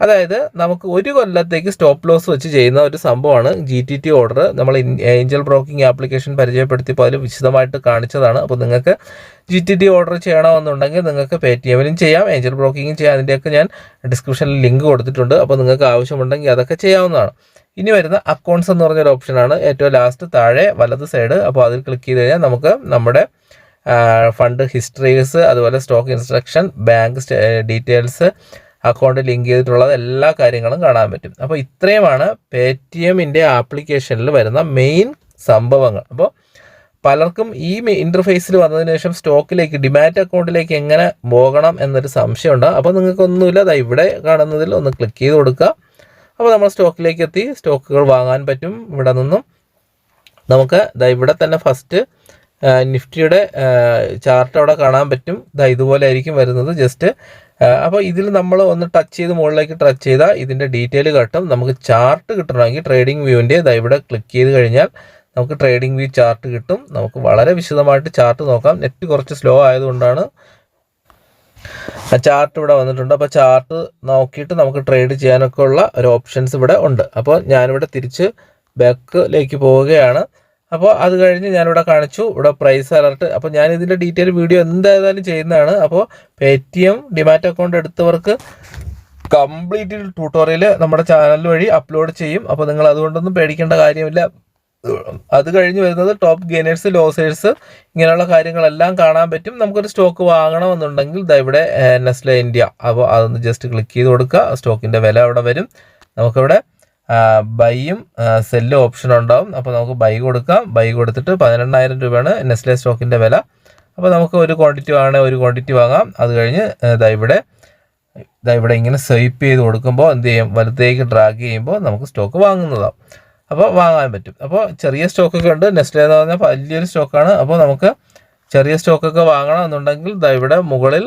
അതായത് നമുക്ക് ഒരു കൊല്ലത്തേക്ക് സ്റ്റോപ്പ് ലോസ് വെച്ച് ചെയ്യുന്ന ഒരു സംഭവമാണ് ജി ടി ടി ഓർഡർ നമ്മൾ ഏഞ്ചൽ ബ്രോക്കിംഗ് ആപ്ലിക്കേഷൻ പരിചയപ്പെടുത്തിയപ്പോൾ അതിൽ വിശദമായിട്ട് കാണിച്ചതാണ്. അപ്പോൾ നിങ്ങൾക്ക് ജി ടി ടി ഓർഡർ ചെയ്യണമെന്നുണ്ടെങ്കിൽ നിങ്ങൾക്ക് പേ ടി എമ്മിലും ചെയ്യാം ഏഞ്ചൽ ബ്രോക്കിങ്ങും ചെയ്യാം. അതിന്റെയൊക്കെ ഞാൻ ഡിസ്ക്രിപ്ഷനിൽ ലിങ്ക് കൊടുത്തിട്ടുണ്ട്. അപ്പോൾ നിങ്ങൾക്ക് ആവശ്യമുണ്ടെങ്കിൽ അതൊക്കെ ചെയ്യാവുന്നതാണ്. ഇനി വരുന്ന അക്കൗണ്ട്സ് എന്ന് പറഞ്ഞൊരു ഓപ്ഷനാണ് ഏറ്റവും ലാസ്റ്റ് താഴെ വലത് സൈഡ് അപ്പോൾ അതിൽ ക്ലിക്ക് ചെയ്ത് കഴിഞ്ഞാൽ നമുക്ക് നമ്മുടെ ഫണ്ട് ഹിസ്റ്ററീസ് അതുപോലെ stock instruction bank details account link ചെയ്തിട്ടുള്ളത് എല്ലാ കാര്യങ്ങളും കാണാൻ പറ്റും. അപ്പോൾ ഇത്രയുമാണ് പേ ടി എമ്മിന്റെ ആപ്ലിക്കേഷനിൽ വരുന്ന മെയിൻ സംഭവങ്ങൾ. അപ്പോൾ പലർക്കും ഈ ഇന്റർഫേസിൽ വന്നതിന് ശേഷം സ്റ്റോക്കിലേക്ക് ഡിമാറ്റ് അക്കൗണ്ടിലേക്ക് എങ്ങനെ പോകണം എന്നൊരു സംശയമുണ്ട്. അപ്പോൾ നിങ്ങൾക്കൊന്നുമില്ല ദാ ഇവിടെ കാണുന്നതിൽ ഒന്ന് ക്ലിക്ക് ചെയ്ത് കൊടുക്കുക. അപ്പോൾ നമ്മൾ സ്റ്റോക്കിലേക്ക് എത്തി സ്റ്റോക്കുകൾ വാങ്ങാൻ പറ്റും ഇവിടെ നിന്നും. നമുക്ക് ദാ ഇവിടെ തന്നെ ഫസ്റ്റ് നിഫ്റ്റിയുടെ ചാർട്ട് അവിടെ കാണാൻ പറ്റും. ദാ ഇതുപോലെ ആയിരിക്കും വരുന്നത്. ജസ്റ്റ് അപ്പോൾ ഇതിൽ നമ്മൾ ഒന്ന് ടച്ച് ചെയ്ത് മുകളിലേക്ക് ടച്ച് ചെയ്താൽ ഇതിന്റെ ഡീറ്റെയിൽ കിട്ടും. നമുക്ക് ചാർട്ട് കിട്ടണമെങ്കിൽ ട്രേഡിംഗ് വ്യൂവിന്റെ ഇതാ ഇവിടെ ക്ലിക്ക് ചെയ്ത് കഴിഞ്ഞാൽ നമുക്ക് ട്രേഡിംഗ് വ്യൂ ചാർട്ട് കിട്ടും. നമുക്ക് വളരെ വിശദമായിട്ട് ചാർട്ട് നോക്കാം. നെറ്റ് കുറച്ച് സ്ലോ ആയതുകൊണ്ടാണ് ചാർട്ട് ഇവിടെ വന്നിട്ടുണ്ട്. അപ്പോൾ ചാർട്ട് നോക്കിയിട്ട് നമുക്ക് ട്രേഡ് ചെയ്യാനൊക്കെ ഉള്ള ഒരു ഓപ്ഷൻസ് ഇവിടെ ഉണ്ട്. അപ്പോൾ ഞാനിവിടെ തിരിച്ച് ബാക്കിലേക്ക് പോവുകയാണ്. അപ്പോൾ അത് കഴിഞ്ഞ് ഞാനിവിടെ കാണിച്ചു. ഇവിടെ പ്രൈസ് അലർട്ട് അപ്പോൾ ഞാൻ ഇതിന്റെ ഡീറ്റെയിൽ വീഡിയോ എന്തായാലും ചെയ്യുന്നതാണ്. അപ്പോൾ pay T M demat account എടുത്തവർക്ക് കംപ്ലീറ്റ് ട്യൂട്ടോറിയൽ നമ്മുടെ ചാനൽ വഴി അപ്ലോഡ് ചെയ്യും. അപ്പോൾ നിങ്ങൾ അതുകൊണ്ടൊന്നും പേടിക്കേണ്ട കാര്യമില്ല. അത് കഴിഞ്ഞ് വരുന്നത് ടോപ്പ് ഗെയിനേഴ്സ് ലോസേഴ്സ് ഇങ്ങനെയുള്ള കാര്യങ്ങളെല്ലാം കാണാൻ പറ്റും. നമുക്കൊരു സ്റ്റോക്ക് വാങ്ങണമെന്നുണ്ടെങ്കിൽ ദാ ഇവിടെ നെസ്ലെ ഇന്ത്യ അപ്പോൾ അതൊന്ന് ജസ്റ്റ് ക്ലിക്ക് ചെയ്ത് കൊടുക്കുക. സ്റ്റോക്കിന്റെ വില അവിടെ വരും. നമുക്കിവിടെ ബൈയും സെല്ല് ഓപ്ഷൻ ഉണ്ടാവും. അപ്പോൾ നമുക്ക് ബൈ കൊടുക്കാം. ബൈ കൊടുത്തിട്ട് പതിനെണ്ണായിരം രൂപയാണ് നെസ്ലെ സ്റ്റോക്കിന്റെ വില. അപ്പോൾ നമുക്ക് ഒരു ക്വാണ്ടിറ്റി വാങ്ങണേ ഒരു ക്വാണ്ടിറ്റി വാങ്ങാം. അത് കഴിഞ്ഞ് ഇതാ ഇവിടെ ഇതാ ഇവിടെ ഇങ്ങനെ സ്വൈപ്പ് ചെയ്ത് കൊടുക്കുമ്പോൾ എന്ത് ചെയ്യും? വലത്തേക്ക് ഡ്രാഗ് ചെയ്യുമ്പോൾ നമുക്ക് സ്റ്റോക്ക് വാങ്ങുന്നതാവും. അപ്പോൾ വാങ്ങാൻ പറ്റും. അപ്പോൾ ചെറിയ സ്റ്റോക്കൊക്കെ ഉണ്ട്. നെസ്ലെ എന്ന് പറഞ്ഞാൽ വലിയൊരു സ്റ്റോക്കാണ് അപ്പോൾ നമുക്ക് ചെറിയ സ്റ്റോക്കൊക്കെ വാങ്ങണം എന്നുണ്ടെങ്കിൽ ദാ ഇവിടെ മുകളിൽ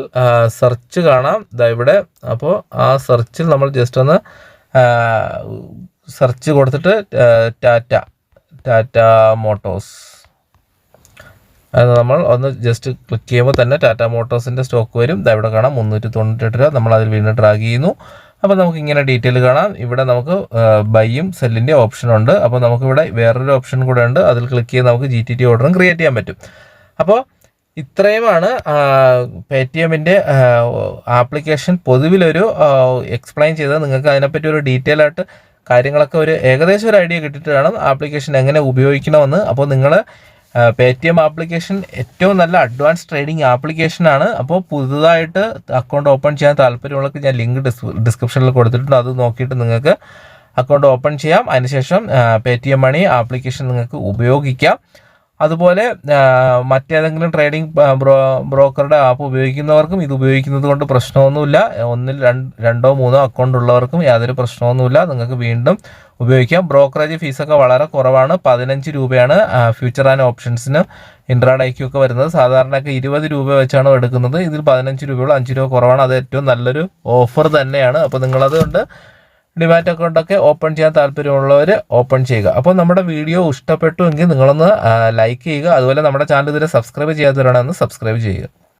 സെർച്ച് കാണാം. ദാ ഇവിടെ അപ്പോൾ ആ സെർച്ചിൽ നമ്മൾ ജസ്റ്റ് ഒന്ന് സെർച്ച് കൊടുത്തിട്ട് ടാറ്റ ടാറ്റ മോട്ടോസ്. അത് നമ്മൾ ഒന്ന് ജസ്റ്റ് ക്ലിക്ക് ചെയ്യുമ്പോൾ തന്നെ ടാറ്റ മോട്ടോഴ്സിന്റെ സ്റ്റോക്ക് വരും. ഇവിടെ കാണാം മുന്നൂറ്റി തൊണ്ണൂറ്റെട്ട് രൂപ. നമ്മൾ അതിൽ വീണ്ടും ഡ്രാഗ് ചെയ്യുന്നു. അപ്പോൾ നമുക്ക് ഇങ്ങനെ ഡീറ്റെയിൽ കാണാം. ഇവിടെ നമുക്ക് ബൈയും സെല്ലിന്റെ ഓപ്ഷൻ ഉണ്ട്. അപ്പോൾ നമുക്കിവിടെ വേറൊരു ഓപ്ഷൻ കൂടെ ഉണ്ട്. അതിൽ ക്ലിക്ക് ചെയ്ത് നമുക്ക് ജി ടി ടി ഓർഡറും ക്രിയേറ്റ് ചെയ്യാൻ പറ്റും. അപ്പോൾ ഇത്രയുമാണ് പേ ടി എമ്മിന്റെ ആപ്ലിക്കേഷൻ പൊതുവിലൊരു എക്സ്പ്ലെയിൻ ചെയ്തത്. നിങ്ങൾക്ക് അതിനെപ്പറ്റി ഒരു ഡീറ്റെയിൽ ആയിട്ട് കാര്യങ്ങളൊക്കെ ഒരു ഏകദേശം ഒരു ഐഡിയ കിട്ടിയിട്ട് വേണം ആപ്ലിക്കേഷൻ എങ്ങനെ ഉപയോഗിക്കണമെന്ന്. അപ്പോൾ നിങ്ങൾ പേ ടി എം ആപ്ലിക്കേഷൻ ഏറ്റവും നല്ല അഡ്വാൻസ് ട്രേഡിംഗ് ആപ്ലിക്കേഷനാണ് അപ്പോൾ പുതുതായിട്ട് അക്കൗണ്ട് ഓപ്പൺ ചെയ്യാൻ താല്പര്യമുള്ളവർക്ക് ഞാൻ ലിങ്ക് ഡിസ്ക്രിപ്ഷനിൽ കൊടുത്തിട്ടുണ്ട്. അത് നോക്കിയിട്ട് നിങ്ങൾക്ക് അക്കൗണ്ട് ഓപ്പൺ ചെയ്യാം. അതിനുശേഷം Paytm money application നിങ്ങൾക്ക് ഉപയോഗിക്കാം. അതുപോലെ മറ്റേതെങ്കിലും ട്രേഡിംഗ് ബ്രോ ബ്രോക്കറുടെ ആപ്പ് ഉപയോഗിക്കുന്നവർക്കും ഇത് ഉപയോഗിക്കുന്നത് കൊണ്ട് പ്രശ്നമൊന്നുമില്ല. ഒന്നിൽ രണ്ടോ മൂന്നോ അക്കൗണ്ട് ഉള്ളവർക്കും യാതൊരു പ്രശ്നമൊന്നുമില്ല. നിങ്ങൾക്ക് വീണ്ടും ഉപയോഗിക്കാം. ബ്രോക്കറേജ് ഫീസൊക്കെ വളരെ കുറവാണ്. പതിനഞ്ച് രൂപയാണ് ഫ്യൂച്ചർ ആൻഡ് ഓപ്ഷൻസിന് ഇൻട്രാഡേക്കും ഒക്കെ വരുന്നത്. സാധാരണയൊക്കെ ഇരുപത് രൂപ വെച്ചാണ് എടുക്കുന്നത്. ഇതിൽ പതിനഞ്ച് രൂപയുള്ള അഞ്ച് രൂപ കുറവാണ്. അത് ഏറ്റവും നല്ലൊരു ഓഫർ തന്നെയാണ്. അപ്പോൾ നിങ്ങളതുകൊണ്ട് ഡിമാറ്റ് അക്കൗണ്ടൊക്കെ ഓപ്പൺ ചെയ്യാൻ താല്പര്യമുള്ളവർ ഓപ്പൺ ചെയ്യുക. അപ്പോൾ നമ്മുടെ വീഡിയോ ഇഷ്ടപ്പെട്ടു എങ്കിൽ നിങ്ങളൊന്ന് ലൈക്ക് ചെയ്യുക. അതുപോലെ നമ്മുടെ ചാനൽ ഇതുവരെ സബ്സ്ക്രൈബ് ചെയ്യാത്തവരാണെന്ന് സബ്സ്ക്രൈബ് ചെയ്യുക.